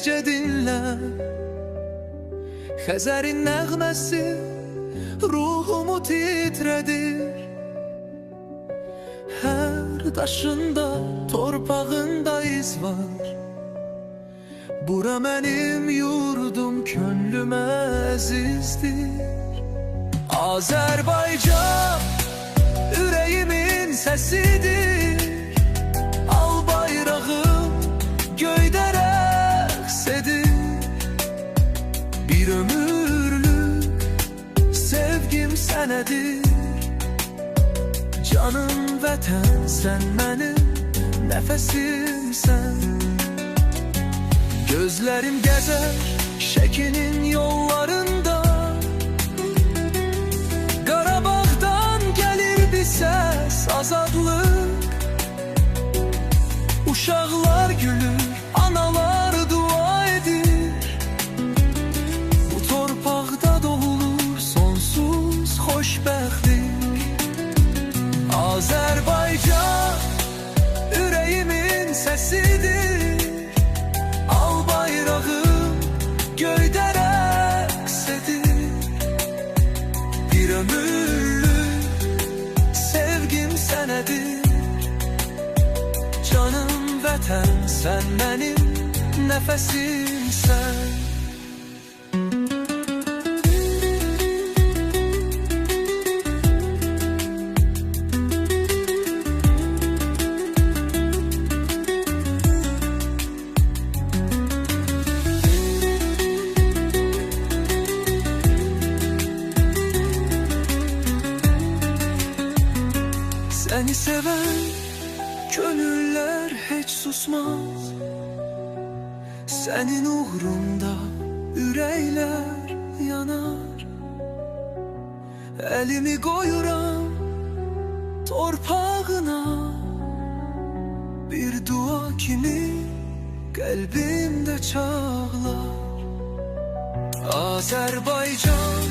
sessizce dinle Xəzərin nəğməsi ruhumu titrədir. Hər daşında, torpağında iz var. Bura mənim yurdum, könlüm əzizdir. Azərbaycan ürəyimin səsidir. Sənədir Canım vətən sən mənim nəfəsimsən Gözlerim gezer şekinin Canım vətən sən mənim nəfəsimsən Seni seven gönüller hiç susmaz. Senin uğrunda yürekler yanar. Elimi koyuram torpağına. Bir dua kimi kalbimde çağlar. Azerbaycan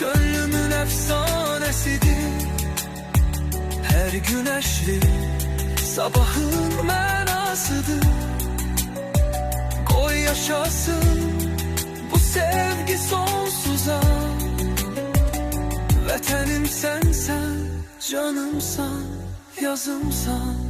gönlümün efsanesidir. Her güneşli sabahın mənasıdır Qoy yaşasın. Bu sevgi sonsuza. Vətənim sənsən, canımsan, yazımsan